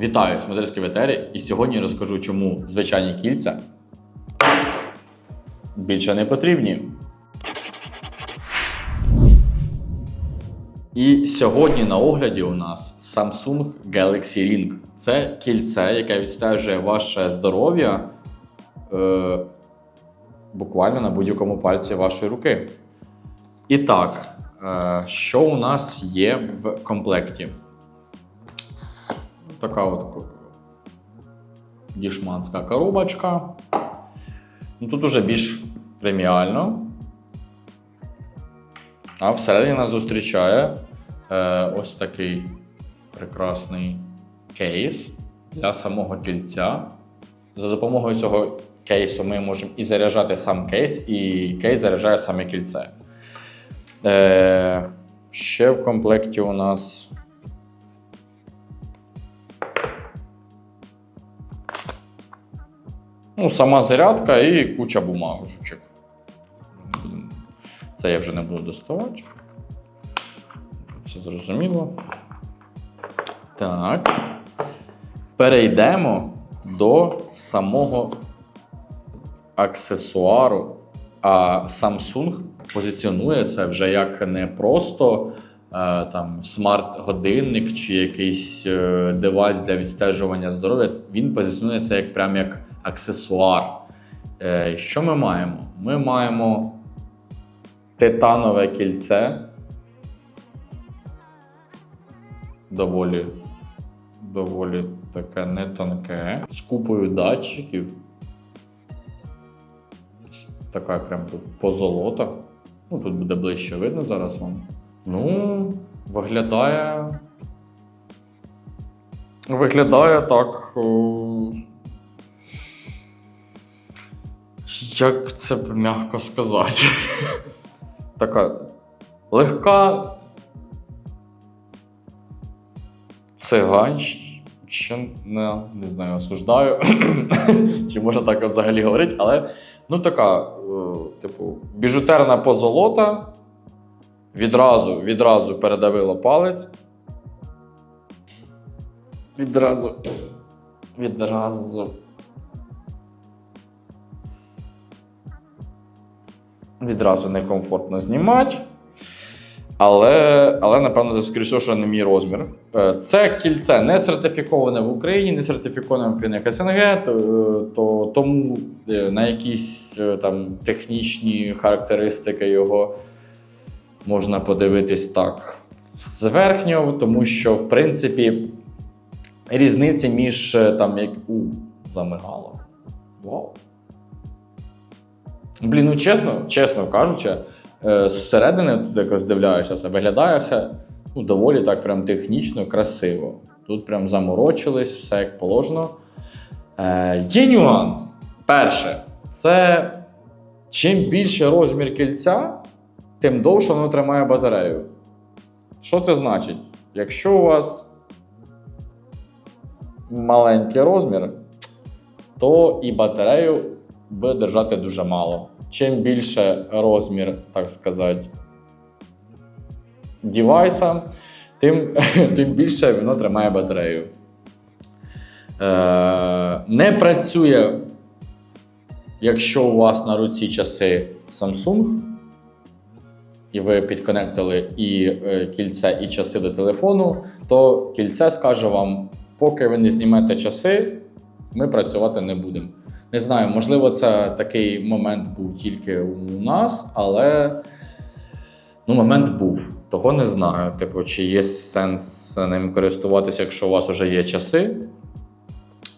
Вітаю, смотрительські ветері, і сьогодні розкажу, чому звичайні кільця більше не потрібні. І сьогодні на огляді у нас Samsung Galaxy Ring. Це кільце, яке відстежує ваше здоров'я е, буквально на будь-якому пальці вашої руки. І так, е, що у нас є в комплекті? Така от дішманська коробочка. Ну, тут уже більш преміально. А всередині нас зустрічає е, ось такий прекрасний кейс для самого кільця. За допомогою цього кейсу ми можемо і заряджати сам кейс, і кейс заряджає саме кільце. Е, ще в комплекті у нас. Ну, сама зарядка і куча бумажечок. Це я вже не буду доставати. Це зрозуміло. Так. Перейдемо до самого аксесуару. А Samsung позиціонує це вже як не просто е, там смарт-годинник чи якийсь е, девайс для відстежування здоров'я. Він позиціонує це як прям як аксесуар. Е, що ми маємо? Ми маємо титанове кільце. Доволі, доволі таке не тонке. З купою датчиків. Така прям тут позолота. Ну, тут буде ближче видно зараз вам. Ну, виглядає. Виглядає так. о, Як це б м'яко сказати? Така легка. Циганщина, не знаю, осуждаю. Чи можна так взагалі говорити, але ну така, е, типу, біжутерна позолота. Відразу, відразу передавила палець. Відразу. Відразу. Відразу некомфортно знімати. Але, але напевно, скоріше, що не мій розмір. Е, Це кільце не сертифіковане в Україні, не сертифіковане в країнах СНГ, то, то тому е, на якісь е, там технічні характеристики його можна подивитись так з верхнього, тому що, в принципі, різниці між там як у замигало. Вау. Блін, ну чесно, чесно кажучи, е, зсередини, тут як роздивляєшся, це виглядає все ну, доволі так прям технічно, красиво. Тут прям заморочились, все як положено. Е, є нюанс. Перше, це чим більше розмір кільця, тим довше воно тримає батарею. Що це значить? Якщо у вас маленький розмір, то і батарею буде держати дуже мало. Чим більше розмір, так сказати, девайса, тим, тим більше воно тримає батарею. Е, не працює, якщо у вас на руці часи Samsung, і ви підконектили і е, кільце, і часи до телефону, то кільце скаже вам, поки ви не знімете часи, ми працювати не будемо. Не знаю, можливо, це такий момент був тільки у нас, але ну, момент був. Того не знаю. Типу, чи є сенс ним користуватися, якщо у вас вже є часи.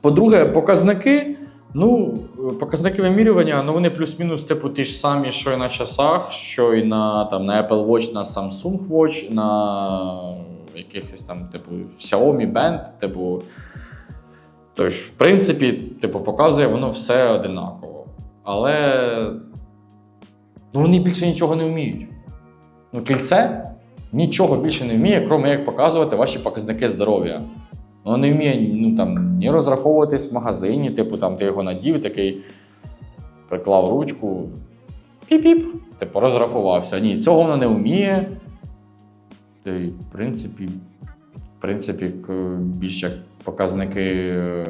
По-друге, показники. Ну, показники вимірювання, ну вони плюс-мінус, типу, ті ж самі, що і на часах, що і на, там, на Apple Watch, на Samsung Watch, на якихось там, типу, Xiaomi Band, типу. Тож, в принципі, типу, показує воно все одинаково. Але ну, вони більше нічого не вміють. Ну, кільце нічого більше не вміє, крім як показувати ваші показники здоров'я. Воно не вміє ну, там, ні розраховуватись в магазині, типу, там, ти його надів, такий приклав ручку, піп-піп, типу, розрахувався. Ні, цього воно не вміє. Та в принципі, в принципі, к- більш як показники е,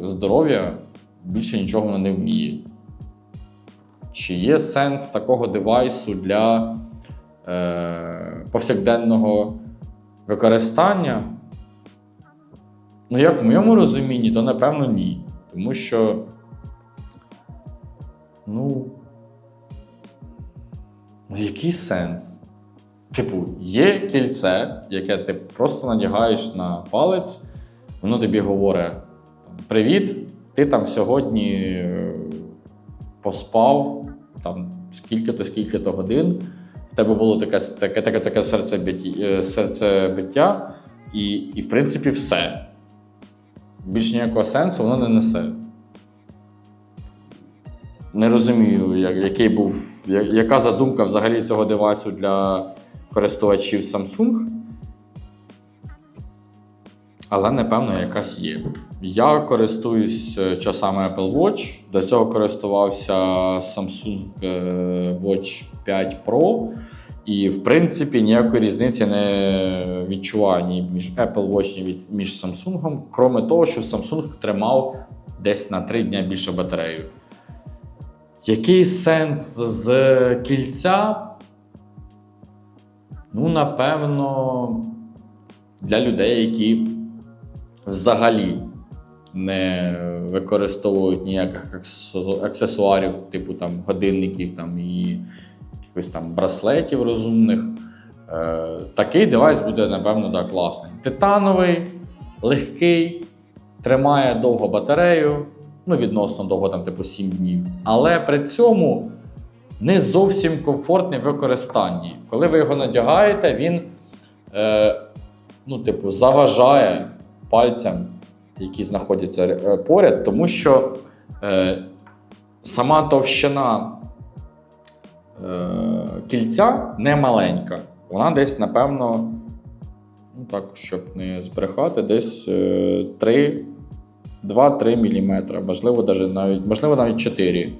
здоров'я, більше нічого воно не вміє. Чи є сенс такого девайсу для е, повсякденного використання? Ну, як в моєму розумінні, то напевно ні. Тому що, ну, ну який сенс? Типу, є кільце, яке ти просто надягаєш на палець, воно тобі говорить: Привіт, ти там сьогодні е, поспав там скільки-то, скільки-то годин. В тебе було таке, таке, таке, таке серцебиття, е, серцебиття і, і, в принципі, все. Більш ніякого сенсу воно не несе. Не розумію, як- який був, я- яка задумка взагалі цього девайсу для користувачів Samsung. Але, напевно, якась є. Я користуюсь е, часами Apple Watch. До цього користувався Samsung е, Watch 5 Pro. І, в принципі, ніякої різниці не відчуваю ні між Apple Watch, ні між Samsung, кроме того, що Samsung тримав десь на 3 дні більше батарею. Який сенс з кільця? Ну, напевно, для людей, які взагалі не використовують ніяких аксесуарів, типу там годинників там, і якихось там браслетів розумних. Е, такий девайс буде, напевно, да, класний. Титановий, легкий, тримає довго батарею, ну, відносно довго, там, типу 7 днів. Але при цьому не зовсім комфортний в використанні. Коли ви його надягаєте, він е, ну, типу, заважає пальцям, які знаходяться е, поряд, тому що е, сама товщина е, кільця не маленька. Вона десь, напевно, ну так, щоб не збрехати, десь е, 3, 2-3 мм, можливо, даже навіть, можливо, навіть 4.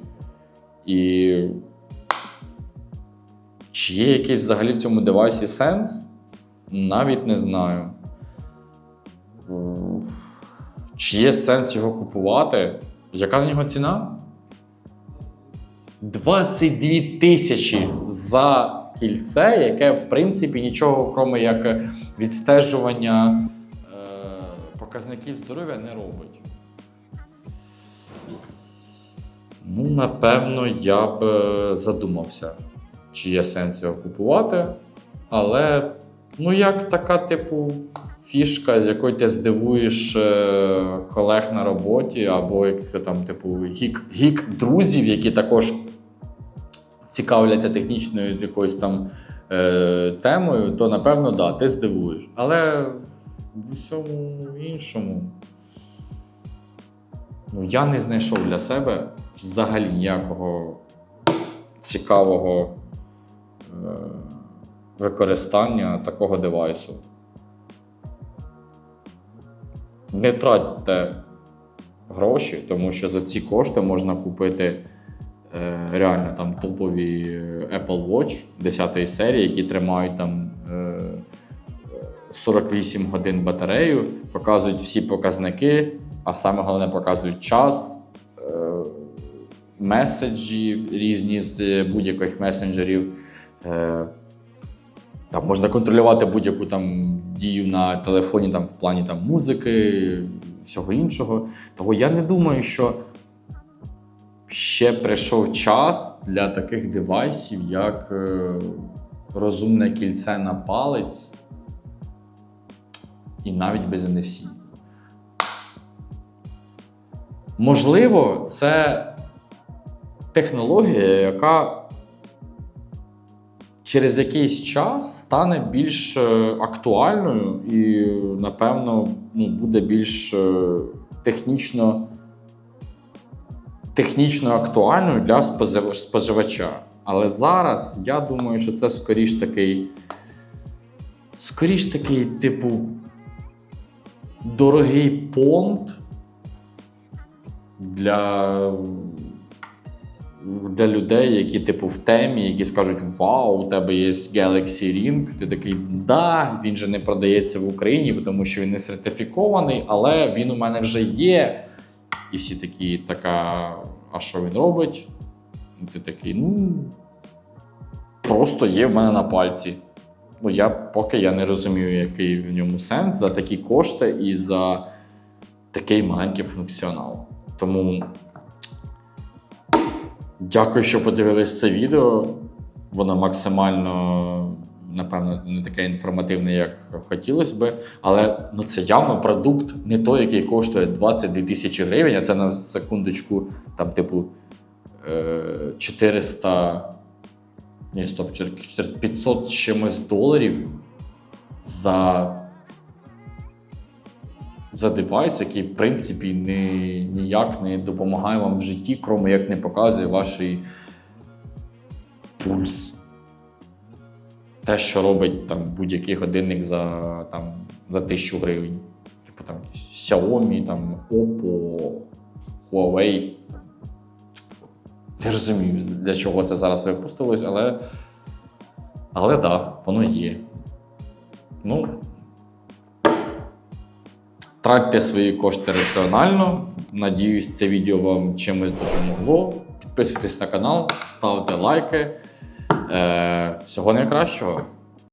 І чи є якийсь взагалі в цьому девайсі сенс? Навіть не знаю. М, Чи є сенс його купувати? Яка на нього ціна? 22 тисячі за кільце, яке, в принципі, нічого, крім як відстежування е, показників здоров'я, не робить. Ну, напевно, я б е, задумався, чи є сенс його купувати. Але, ну, як така, типу, фішка, з якою ти здивуєш е, колег на роботі, або там, типу, гік, гік друзів, які також цікавляться технічною якоюсь там е, темою, то напевно, да, ти здивуєш. Але в усьому іншому. Ну, я не знайшов для себе взагалі ніякого цікавого е, використання такого девайсу. Не тратьте гроші, тому що за ці кошти можна купити е, реально там топові е, Apple Watch 10 серії, які тримають там е, 48 годин батарею, показують всі показники, а саме головне показують час, е, меседжі різні з будь-яких месенджерів. Там можна контролювати будь-яку там дію на телефоні там, в плані там, музики, всього іншого. Того я не думаю, що ще прийшов час для таких девайсів, як е, розумне кільце на палець і навіть без NFC. Можливо, це технологія, яка через якийсь час стане більш е, актуальною і, напевно, ну, буде більш е, технічно, технічно актуальною для спожив- споживача. Але зараз я думаю, що це скоріш такий, скоріш такий, типу, дорогий понт для для людей, які типу в темі, які скажуть: Вау, у тебе є Galaxy Ring. Ти такий, да, він же не продається в Україні, тому що він не сертифікований, але він у мене вже є. І всі такі, така, а що він робить? І ти такий, ну. Просто є в мене на пальці. Ну, я поки я не розумію, який в ньому сенс за такі кошти і за такий маленький функціонал. Тому дякую, що подивились це відео. Воно максимально, напевно, не таке інформативне, як хотілося би. Але ну, це явно продукт не той, який коштує 22 тисячі гривень, а це на секундочку, там, типу, е, 400. Ні, стоп, 500 з чимось доларів за, за девайс, який, в принципі, не, ніяк не допомагає вам в житті, крім як не показує ваш пульс. Те, що робить там, будь-який годинник за, там, за 1000 гривень. Типу там Xiaomi, там, Oppo, Huawei. Не розумію, для чого це зараз випустилось, але. Але да, воно є. Ну. Тратьте свої кошти раціонально. Надіюсь, це відео вам чимось допомогло. Підписуйтесь на канал, ставте лайки. Е, всього найкращого.